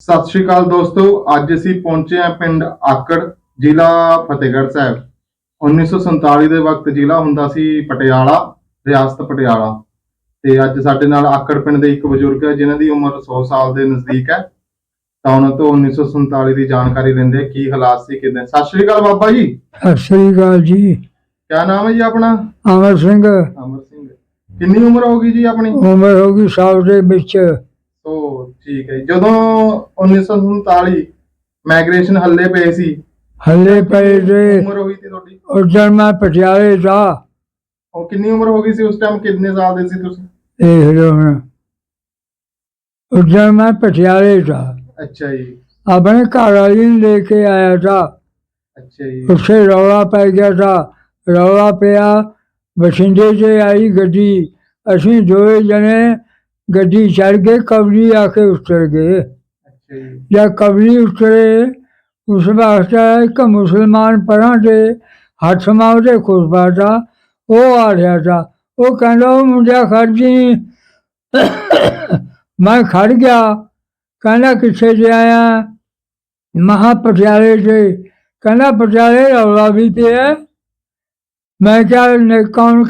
ਸਤਿ ਸ਼੍ਰੀ ਅਕਾਲ ਦੋਸਤੋ ਅੱਜ ਅਸੀਂ ਪਹੁੰਚੇ ਹਾਂ ਪਿੰਡ ਆਕੜ ਜ਼ਿਲ੍ਹਾ ਫਤਿਹਗੜ੍ਹ ਸਾਹਿਬ। 1947 ਦੇ ਵਕਤ ਜ਼ਿਲ੍ਹਾ ਹੁੰਦਾ ਸੀ ਪਟਿਆਲਾ ਰਿਆਸਤ ਪਟਿਆਲਾ। ਤੇ ਅੱਜ ਸਾਡੇ ਨਾਲ ਆਕੜ ਪਿੰਡ ਦੇ ਇੱਕ ਬਜ਼ੁਰਗ ਹੈ ਜਿਨ੍ਹਾਂ ਦੀ ਉਮਰ 100 ਸਾਲ ਦੇ ਨਜ਼ਦੀਕ ਹੈ। ਤਾਂ ਉਹਨਾਂ ਤੋਂ 1947 ਦੀ ਜਾਣਕਾਰੀ ਲੈਂਦੇ ਕੀ ਹਾਲਾਤ ਸੀ ਕਿਦਾਂ? ਸਤਿ ਸ਼੍ਰੀ ਅਕਾਲ ਬਾਬਾ ਜੀ। ਸਤਿ ਸ੍ਰੀ ਅਕਾਲ ਜੀ। ਕਿਆ ਨਾਮ ਹੈ ਜੀ ਆਪਣਾ? ਅਮਰ ਸਿੰਘ। ਅਮਰ ਸਿੰਘ। ਕਿੰਨੀ ਉਮਰ ਹੋ ਗਈ ਜੀ ਆਪਣੀ? ਉਮਰ ਹੋ ਗਈ ਸੌ ਦੇ ਵਿੱਚ। ਠੀਕ ਹੈ ਜੀ। ਜਦੋਂ 1947 ਮਾਈਗ੍ਰੇਸ਼ਨ ਹੱਲੇ ਪਏ ਸੀ ਹੱਲੇ ਪਏ ਦੇ ਉਮਰ ਹੋਈ ਸੀ ਤੁਹਾਡੀ? ਉਧਰ ਮੈਂ ਪਟਿਆਲੇ ਦਾ। ਉਹ ਕਿੰਨੀ ਉਮਰ ਹੋ ਗਈ ਸੀ ਉਸ ਟਾਈਮ ਕਿੰਨੇ ਸਾਲ ਦੇ ਸੀ ਤੁਸੀਂ? ਦੇਖ ਲਓ ਹੁਣ। ਉਧਰ ਮੈਂ ਪਟਿਆਲੇ ਦਾ। ਅੱਛਾ ਜੀ। ਆਪਣੇ ਘਰ ਵਾਲੀ ਨੂੰ ਲੈ ਕੇ ਆਇਆ था ਅੱਛਾ ਜੀ। ਉੱਥੇ ਰੌਲਾ ਪੈ ਗਿਆ था ਰੌਲਾ ਪਿਆ। ਬਠਿੰਡੇ ਤੇ ਆਈ ਗੱਡੀ। ਅਸੀਂ ਦੋਵੇਂ ਜਣੇ ਗੱਡੀ ਚੜ ਕੇ ਕਬਰੀ ਆ ਕੇ ਉਤਰ ਗਏ ਅੱਛਾ ਜੀ ਜਦ ਕਬਰੀ ਉਤਰੇ ਉਸ ਵਾਸਤੇ ਇੱਕ ਮੁਸਲਮਾਨ ਪਰਾਂ ਦੇ ਹੱਥ ਮਾਰਦੇ ਖੁਰਪਾ ਦਾ ਉਹ ਆ ਰਿਹਾ था ਉਹ ਕਹਿੰਦਾ ਉਹ ਮੁੰਡਿਆ ਖੜ ਜੀ ਮੈਂ ਖੜ ਗਿਆ ਕਹਿੰਦਾ ਕਿੱਥੇ ਜੇ ਆਇਆ ਮਹਾ ਪਟਿਆਲੇ ਤੇ ਕਹਿੰਦਾ ਪਟਿਆਲੇ ਰੌਲਾ ਵੀ ਪਿਆ ਮੈਂ ਕਿਹਾ ਨੇ ਕੌਣ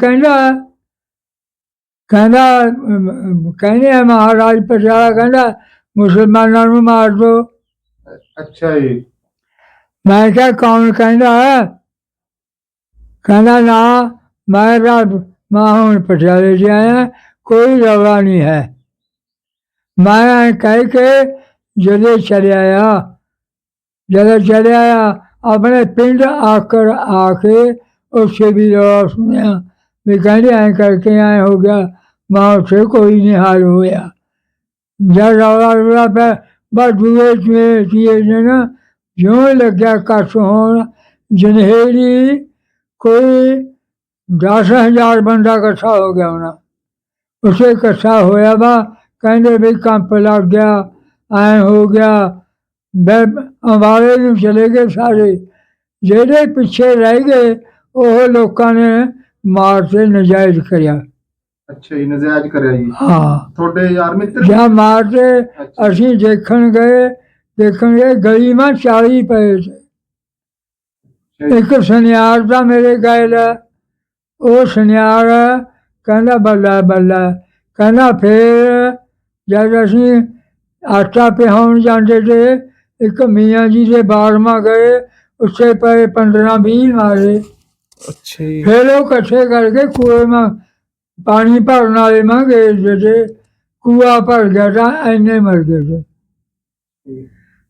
ਕਹਿੰਦਾ ਕਹਿੰਦਾ ਆ ਮਹਾਰਾਜ ਪਟਿਆਲਾ ਕਹਿੰਦਾ ਮੁਸਲਮਾਨਾਂ ਨੂੰ ਮਾਰ ਦੋ। ਅੱਛਾ ਜੀ। ਮੈਂ ਕਿਹਾ ਕੌਣ ਕਹਿੰਦਾ ਕਹਿੰਦਾ ਨਾ ਮੈਂ ਰੱਬ ਮੈਂ ਹੁਣ ਪਟਿਆਲੇ ਚ ਆਇਆ ਕੋਈ ਰੌਲਾ ਨਹੀਂ ਹੈ। ਮੈਂ ਕਹਿ ਕੇ ਜਦੋਂ ਚਲੇ ਆਇਆ ਜਦੋਂ ਚਲੇ ਆਇਆ ਆਪਣੇ ਪਿੰਡ ਆਕਰ ਆ ਕੇ ਉੱਥੇ ਵੀ ਰੌਲਾ ਸੁਣਿਆ। ਵੀ ਕਹਿੰਦੇ ਐਂ ਕਰਕੇ ਐਂ ਹੋ ਗਿਆ, ਮੈਂ ਉੱਥੇ ਕੋਈ ਨਹੀਂ ਹਾਲ ਹੋਇਆ। ਜਦ ਰੌਲਾ ਰੌਲਾ ਪਿਆ, ਬਸ ਦੂਏ ਚੂਏ ਚੀਏ ਨੇ ਨਾ ਜਿਉਂ ਲੱਗਿਆ ਕੱਟ ਹੋਣ, ਜਨਹੇਰੀ ਕੋਈ ਦਸ ਹਜ਼ਾਰ ਬੰਦਾ ਇਕੱਠਾ ਹੋ ਗਿਆ ਹੋਣਾ। ਉਸੇ ਇਕੱਠਾ ਹੋਇਆ ਵਾ, ਕਹਿੰਦੇ ਵੀ ਕੰਪ ਲੱਗ ਗਿਆ, ਐ ਹੋ ਗਿਆ। ਬੈ, ਅੰਬਾਲੇ ਨੂੰ ਚਲੇ ਗਏ ਸਾਰੇ। ਜਿਹੜੇ ਪਿੱਛੇ ਰਹਿ ਗਏ, ਉਹ ਲੋਕਾਂ ਨੇ ਮਾਰ ਤੇ ਨਜਾਇਜ਼ ਕਰਿਆ। ਅੱਛਾ ਜੀ ਨਜਾਇਜ਼ ਕਰਿਆ ਜੀ। ਹਾਂ। ਤੁਹਾਡੇ ਯਾਰ ਮਿੱਤਰ? ਜਾਂ ਮਾਰ ਤੇ ਅਸੀਂ ਦੇਖਣ ਗਏ ਦੇਖਣ ਗਏ ਗਲੀ ਮਾ 40 ਪਏ ਸੀ। ਇੱਕ ਸੁਨਿਆਰ ਦਾ ਮੇਰੇ ਗੈਲ ਉਹ ਸੁਨਿਆਰ ਕਹਿੰਦਾ ਬੱਲਾ ਬੱਲਾ। ਕਹਿੰਦਾ ਫੇਰ ਜਦ ਅਸੀਂ ਆਟਾ ਪਿਹਾਉਣ ਜਾਂਦੇ ਤੇ ਇੱਕ ਮੀਆਂ ਜੀ ਦੇ ਬਾਰਮਾ ਗਏ ਉੱਥੇ ਪਏ 15 20 ਮਾਰੇ। ਅੱਛਾ ਜੀ। ਫਿਰ ਉਹ ਇਕੱਠੇ ਕਰਕੇ ਕੂਏ ਮਾ ਪਾਣੀ ਭਰਨ ਵਾਲੇ ਮਾਂ ਗਏ ਜਿਹੜੇ ਕੂਆ ਭਰ ਗਿਆ ਤਾਂ ਐਨੇ ਮਰ ਗਏ ਸੀ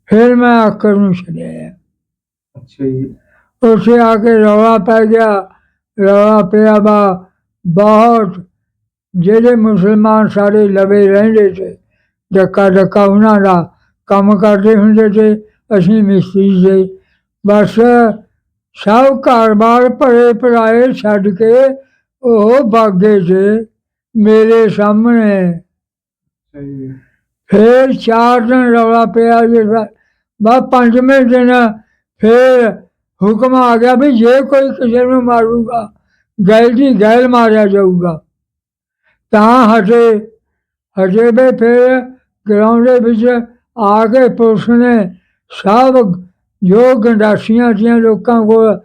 ਫਿਰ ਮੈਂ ਆਕਰ ਨੂੰ ਛੱਡਿਆ। ਅੱਛਾ ਜੀ। ਉੱਥੇ ਆ ਕੇ ਰੌਲਾ ਪੈ ਗਿਆ ਰੌਲਾ ਪਿਆ ਵਾ ਬਹੁਤ। ਜਿਹੜੇ ਮੁਸਲਮਾਨ ਸਾਰੇ ਲਵੇ ਰਹਿੰਦੇ ਸੀ ਡੱਕਾ ਡੱਕਾ ਉਹਨਾਂ ਦਾ ਕੰਮ ਕਰਦੇ ਹੁੰਦੇ ਸੀ ਅਸੀਂ ਮਿਸਤਰੀ ਸੀ। ਬਸ ਸਭ ਘਰ-ਬਾਰ ਭਰੇ ਭਰਾਏ ਛੱਡ ਕੇ ਉਹ ਬਾਗੇ ਸੀ ਮੇਰੇ ਸਾਹਮਣੇ। ਜੀ ਫਿਰ ਚਾਰ ਦਿਨ ਰੌਲਾ ਪਿਆ ਜੀ ਬਾ ਪੰਜਵੇਂ ਦਿਨ ਫਿਰ ਹੁਕਮ ਆ ਗਿਆ ਵੀ ਜੇ ਕੋਈ ਕਿਸੇ ਨੂੰ ਮਾਰੂਗਾ ਗੈਲ ਦੀ ਗੈਲ ਮਾਰਿਆ ਜਾਊਗਾ। ਤਾਂ ਹਟੇ ਹਟੇ ਵੀ ਫਿਰ ਗਰਾਊਂਡ ਦੇ ਵਿੱਚ ਆ ਕੇ ਪੁਲਿਸ ਨੇ ਸਭ ਜੋ ਗੰਡਾਸੀਆਂ ਦੀਆਂ ਲੋਕਾਂ ਕੋਲ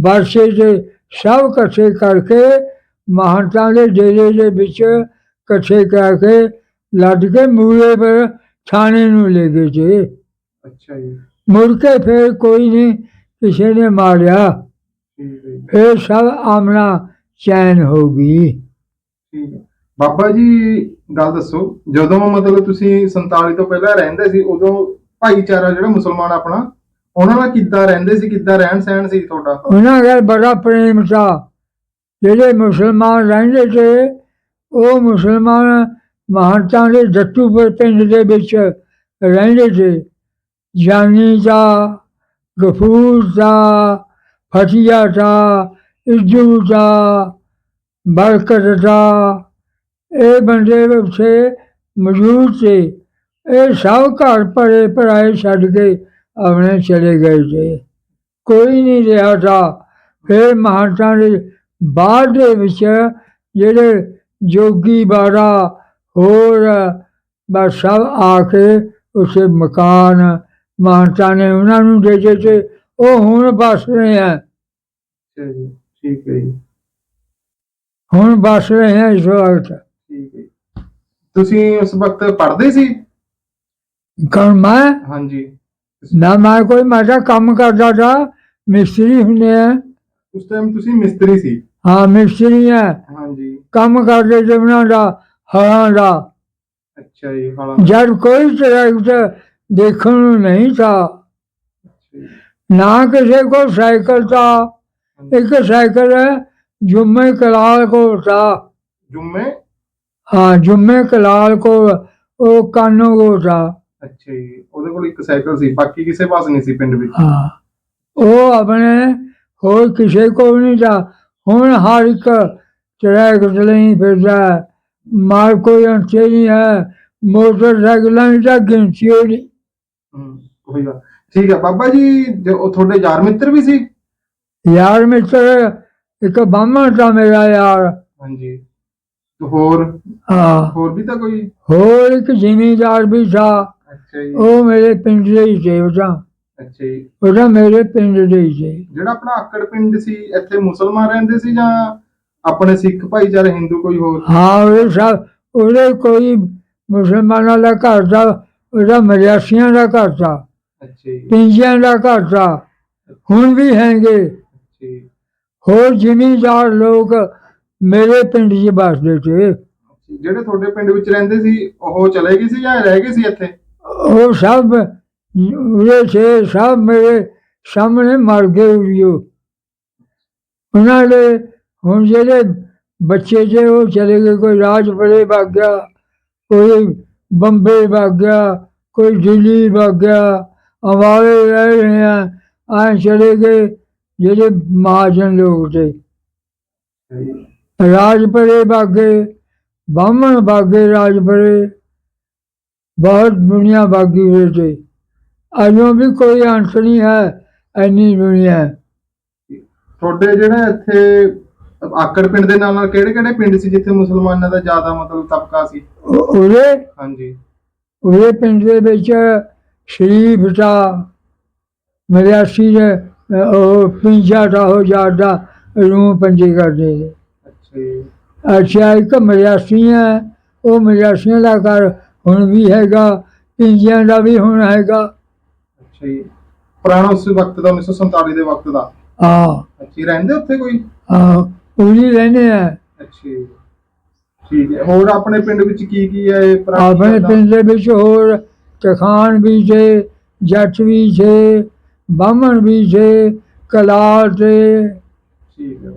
ਵਰਸੇ ਦੇ ਸਭ ਇਕੱਠੇ ਕਰਕੇ ਮਹੰਤਾਂ ਦੇ ਡੇਰੇ ਦੇ ਵਿੱਚ ਇਕੱਠੇ ਕਰਕੇ ਲੱਦ ਕੇ ਮੂਲੇ ਪਰ ਥਾਣੇ ਨੂੰ ਲੈ ਗਏ ਜੀ। ਅੱਛਾ ਜੀ। ਮੁੜ ਕੇ ਫਿਰ ਕੋਈ ਨਹੀਂ ਕਿਸੇ ਨੇ ਮਾਰਿਆ। ਫਿਰ ਸਭ ਆਮਣਾ ਚੈਨ ਹੋ ਗਈ। ਬਾਬਾ ਜੀ ਗੱਲ ਦੱਸੋ ਜਦੋਂ ਮਤਲਬ ਤੁਸੀਂ 47 ਤੋਂ ਪਹਿਲਾਂ ਰਹਿੰਦੇ ਸੀ ਉਦੋਂ ਭਾਈਚਾਰਾ ਜਿਹੜਾ ਮੁਸਲਮਾਨ ਆਪਣਾ ਉਹਨਾਂ ਨਾਲ ਕਿੱਦਾਂ ਰਹਿੰਦੇ ਸੀ, ਕਿੱਦਾਂ ਰਹਿਣ ਸਹਿਣ ਸੀ ਤੁਹਾਡਾ? ਉਹਨਾਂ ਦਾ ਬੜਾ ਪ੍ਰੇਮ ਸੀ। ਜਿਹੜੇ ਮੁਸਲਮਾਨ ਰਹਿੰਦੇ ਸੀ, ਉਹ ਮੁਸਲਮਾਨ ਮਹੰਤਾਂ ਦੇ ਜੱਟੂਪੁਰ ਪਿੰਡ ਦੇ ਵਿੱਚ ਰਹਿੰਦੇ ਸੀ। ਜਾਨੀ ਦਾ, ਗਫੂਰ ਦਾ, ਫਤਿਆ ਦਾ, ਇੱਜੂ ਦਾ, ਬਰਕਤ ਦਾ, ਇਹ ਬੰਦੇ ਉੱਥੇ ਮੌਜੂਦ ਸੀ। ਇਹ ਸਭ ਘਰ ਭਰੇ ਭਰਾਏ ਛੱਡ ਕੇ ਆਪਣੇ ਚਲੇ ਗਏ ਸੀ। ਕੋਈ ਨਹੀਂ ਰਿਹਾ था ਫਿਰ ਮਹਾਂਤਾਂ ਦੇ ਬਾਅਦ ਦੇ ਵਿੱਚ ਜਿਹੜੇ ਜੋਗੀ ਬਾਰਾ ਹੋਰ ਬਸ ਸਭ ਆ ਕੇ ਉਸੇ ਮਕਾਨ ਮਾਨਤਾ ਨੇ ਉਹਨਾਂ ਨੂੰ ਦੇ ਦਿੱਤੇ ਉਹ ਹੁਣ ਬਸ ਰਹੇ ਜੀ ਠੀਕ ਹੈ ਜੀ। ਹੁਣ ਬਸ ਰਹੇ ਹੈ ਇਸ ਵਕਤ। ਠੀਕ ਹੈ ਜੀ। ਤੁਸੀਂ ਉਸ ਵਕਤ ਪੜ੍ਹਦੇ ਸੀ? ਕੌਣ ਮੈਂ? ਹਾਂਜੀ। ਨਾ ਮੈਂ ਕੋਈ ਮਾੜਾ ਕੰਮ ਕਰਦਾ ਥਾ ਮਿਸਤਰੀ ਹੁੰਦੇ ਆ। ਉਸ ਟਾਈਮ ਤੁਸੀਂ ਮਿਸਤਰੀ ਸੀ। ਹਾਂ ਮਿਸਤਰੀ ਹੈ ਹਾਂਜੀ। ਕੰਮ ਕਰਦੇ ਜਮਨਾ ਦਾ ਹਰਾਂ ਦਾ। ਅੱਛਾ ਜੀ ਹਾਲਾ ਜਦ ਕੋਈ ਟਰੈਕਟਰ ਦੇਖਣ ਨੂੰ ਨਹੀਂ ਥਾ ਨਾ ਕਿਸੇ ਕੋ ਸਾਈਕਲ ਥਾ ਇੱਕ ਸਾਈਕਲ ਹੈ ਜੁਮੇ ਕਲਾਲ ਕੋਲ ਥਾ ਜੁੰਮੇ? ਹਾਂ ਜੁਮੇ ਕਲਾਲ ਕੋਲ ਉਹ ਕਾਨੋ ਕੋ ਥਾ ਅੱਛਾ ਜੀ। ਉਹਦੇ ਕੋਲ ਇੱਕ ਸਾਈਕਲ ਸੀ ਬਾਕੀ ਕਿਸੇ ਪਾਸ ਨਹੀਂ ਸੀ ਪਿੰਡ ਵਿੱਚ। ਹਾਂ ਉਹ ਆਪਣੇ ਹੋਰ ਕਿਸੇ ਕੋ ਨਹੀਂ ਥਾ ਹੁਣ ਹਰ ਇੱਕ ਟਰੈਕਟਰ ਲਈ ਫਿਰਦਾ। ਮਾਰ ਕੋਈ ਅੰਤੇ ਨਹੀਂ ਹੈ ਮੋਟਰਸਾਈਕਲਾਂ ਦੀ ਗਿਣਤੀ ਉਹੀ ਗੱਲ। ਠੀਕ ਹੈ ਬਾਬਾ ਜੀ ਜੋ ਉਹ ਤੁਹਾਡੇ ਯਾਰ ਮਿੱਤਰ ਵੀ ਸੀ? ਯਾਰ ਮਿੱਤਰ ਇੱਕ ਬਾਹਮਣ ਦਾ ਮੇਰਾ ਯਾਰ। ਹਾਂਜੀ। ਹੋਰ? ਹਾਂ। ਹੋਰ ਵੀ ਤਾਂ ਕੋਈ? ਹੋਰ ਇੱਕ ਜ਼ਿਮੀਂਦਾਰ ਵੀ ਥਾ। ਅੱਛਾ ਜੀ। ਉਹ ਮੇਰੇ ਪਿੰਡ ਦੇ ਹੀ ਸੀ ਉਹਦਾ। ਅੱਛਾ ਜੀ। ਉਹਦਾ ਮੇਰੇ ਪਿੰਡ ਦੇ ਹੀ ਸੀ ਜਿਹੜਾ ਆਪਣਾ ਆਕੜ ਪਿੰਡ ਸੀ ਇੱਥੇ ਮੁਸਲਮਾਨ ਰਹਿੰਦੇ ਸੀ ਜਾਂ ਆਪਣੇ ਸਿੱਖ ਭਾਈਚਾਰੇ ਹਿੰਦੂ ਕੋਈ ਹੋਰ? ਹਾਂ ਉਹ ਸਭ ਉਹਦੇ ਕੋਈ ਮੁਸਲਮਾਨਾਂ ਦਾ ਘਰ ਦਾ ਉਹਦਾ ਮਰਿਆਸੀਆਂ ਦਾ ਘਰ ਦਾ ਅੱਛਾ ਜੀ। ਪਿੰਜਿਆਂ ਦਾ ਘਰ ਦਾ ਹੁਣ ਵੀ ਹੈਗੇ। ਜੀ। ਹੋਰ ਜ਼ਿਮੀਂਦਾਰ ਲੋਕ ਮੇਰੇ ਪਿੰਡ 'ਚ ਵੱਸਦੇ ਸੀ। ਜਿਹੜੇ ਤੁਹਾਡੇ ਪਿੰਡ ਵਿੱਚ ਰਹਿੰਦੇ ਸੀ ਉਹ ਚਲੇ ਗਏ ਸੀ ਜਾਂ ਰਹਿ ਗਏ ਸੀ ਇੱਥੇ? ਉਹ ਸਭ ਉਹਦੇ ਸੇ ਸਭ ਮੇਰੇ ਸਾਹਮਣੇ ਮਰ ਗਏ ਉਈਓ ਉਹਨਾਂ ਦੇ ਹੁਣ ਜਿਹੜੇ ਬੱਚੇ ਜੇ ਉਹ ਚਲੇ ਗਏ ਕੋਈ ਰਾਜਪੁਰੇ ਵਗ ਗਿਆ ਕੋਈ ਬੰਬੇ ਗਿਆ ਕੋਈ ਦਿੱਲੀ ਵਗ ਗਿਆ ਰਹਿ ਰਹੇ ਆ ਆਏ ਚਲੇ ਗਏ ਜਿਹੜੇ ਮਹਾਜਨ ਲੋਕ ਤੇ। ਅੱਛਾ ਜੀ ਰਾਜਪੁਰੇ ਬਾਗੇ ਬਾਹਮਣ ਬਾਗੇ ਰਾਜਪੁਰੇ। ਬਹੁਤ ਦੁਨੀਆ ਬਾਗੀ ਹੋਏ ਤੇ ਅਜੋਂ ਵੀ ਕੋਈ ਅੰਤ ਨਹੀਂ ਹੈ ਇੰਨੀ ਦੁਨੀਆ ਹੈ। ਤੁਹਾਡੇ ਜਿਹੜੇ ਇੱਥੇ ਆਕੜ ਪਿੰਡ ਦੇ ਨਾਲ ਨਾਲ ਕਿਹੜੇ ਕਿਹੜੇ ਪਿੰਡ ਸੀ ਜਿੱਥੇ ਮੁਸਲਮਾਨਾਂ ਦਾ ਜ਼ਿਆਦਾ ਮਤਲਬ ਤਬਕਾ ਸੀ? ਉਹ- ਉਹਦੇ ਹਾਂਜੀ। ਉਹਦੇ ਪਿੰਡ ਦੇ ਵਿੱਚ ਸ਼ਰੀਫ ਦਾ ਮਰਿਆਸੀ ਦੇ ਅਹ, ਉਹ ਪਿੰਜਾ ਦਾ ਹੋ ਜਾਂਦਾ ਰੂਹ ਪੰਜੀ ਕਰਦੇ ਅੱਛਾ ਜੀ। ਅੱਛਾ ਇੱਕ ਮਰਿਆਸੀ ਹੈ ਉਹ ਮਰਿਆਸੀਆਂ ਦਾ ਘਰ ਹੁਣ ਵੀ ਹੈਗਾ ਪਿੰਜਿਆਂ ਦਾ ਵੀ ਹੁਣ ਹੈਗਾ। ਅੱਛਾ ਜੀ। ਪੁਰਾਣਾ ਉਸ ਵਕਤ ਦਾ 1947 ਦੇ ਵਕਤ ਦਾ? ਹਾਂ। ਅੱਛਾ ਜੀ, ਰਹਿੰਦੇ ਉੱਥੇ ਕੋਈ? ਹਾਂ ਉਹੀ ਰਹਿੰਦੇ ਆ। ਅੱਛਾ ਜੀ। ਠੀਕ ਹੈ। ਹੋਰ ਆਪਣੇ ਪਿੰਡ ਵਿੱਚ ਕੀ ਕੀ ਹੈ ਇਹ ਪੁਰਾਣੀ ਆਪਣੇ? ਪਿੰਡ ਦੇ ਵਿੱਚ ਹੋਰ ਤਖਾਨ ਵੀ ਥੇ ਜੱਟ ਵੀ ਥੇ ਬਾਹਮਣ ਵੀ ਥੇ ਕਲਾਲ ਤੇ। ਠੀਕ ਹੈ।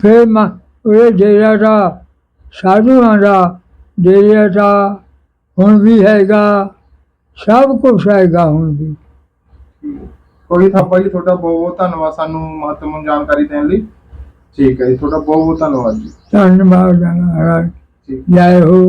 ਫਿਰ ਮ- ਉਹਦੇ ਡੇਰਾ ਦਾ ਸਾਧੂਆਂ ਦਾ ਡੇਰਾ ਦਾ। ਹੁਣ ਵੀ ਹੈਗਾ ਸਭ ਕੁਝ ਹੈਗਾ ਹੁਣ ਵੀ। ਕੋਈ ਥਾਪਾ ਜੀ ਤੁਹਾਡਾ ਬਹੁਤ ਬਹੁਤ ਧੰਨਵਾਦ ਸਾਨੂੰ ਮਹੱਤਵਪੂਰਨ ਜਾਣਕਾਰੀ ਦੇਣ ਲਈ। ਠੀਕ ਹੈ ਜੀ ਤੁਹਾਡਾ ਬਹੁਤ ਬਹੁਤ ਧੰਨਵਾਦ ਜੀ। ਧੰਨਵਾਦ ਮਹਾਰਾਜ। ਠੀਕ। ਜੈ ਹੋ।